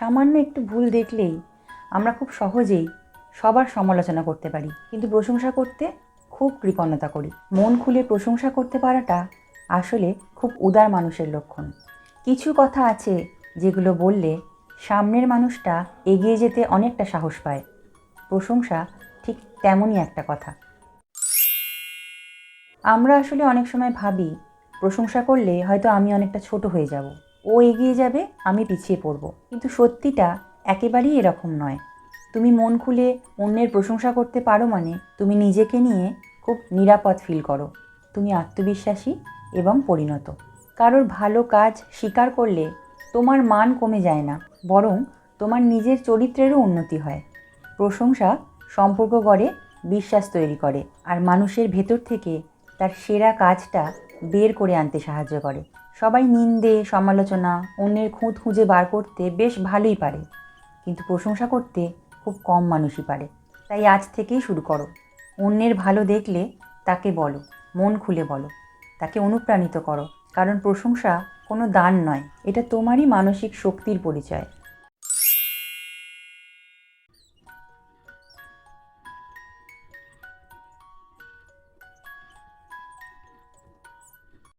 সামান্য একটু ভুল দেখলেই আমরা খুব সহজেই সবার সমালোচনা করতে পারি। কিন্তু প্রশংসা করতে খুব কৃপণতা করি। মন খুলে প্রশংসা করতে পারাটা আসলে খুব উদার মানুষের লক্ষণ। কিছু কথা আছে যেগুলো বললে সামনের মানুষটা এগিয়ে যেতে অনেকটা সাহস পায়। প্রশংসা ঠিক তেমনই একটা কথা। আমরা আসলে অনেক সময় ভাবি, প্রশংসা করলে হয়তো আমি অনেকটা ছোট হয়ে যাব। ও এগিয়ে যাবে, আমি পিছিয়ে পড়ব। কিন্তু সত্যিটা একেবারেই এরকম নয়। তুমি মন খুলে অন্যের প্রশংসা করতে পারো মানে তুমি নিজেকে নিয়ে খুব নিরাপদ ফিল করো। তুমি আত্মবিশ্বাসী এবং পরিণত। কারোর ভালো কাজ স্বীকার করলে তোমার মান কমে যায় না, বরং তোমার নিজের চরিত্রেরও উন্নতি হয়। প্রশংসা সম্পর্ক গড়ে, বিশ্বাস তৈরি করে, আর মানুষের ভেতর থেকে তার সেরা কাজটা বের করে আনতে সাহায্য করে। সবাই নিন্দে, সমালোচনা, অন্যের খুঁত খুঁজে বার করতে বেশ ভালোই পারে। কিন্তু প্রশংসা করতে খুব কম মানুষই পারে। তাই আজ থেকেই শুরু করো। অন্যের ভালো দেখলে তাকে বলো, মন খুলে বলো, তাকে অনুপ্রাণিত করো। কারণ প্রশংসা কোনো দান নয়, এটা তোমারই মানসিক শক্তির পরিচয়।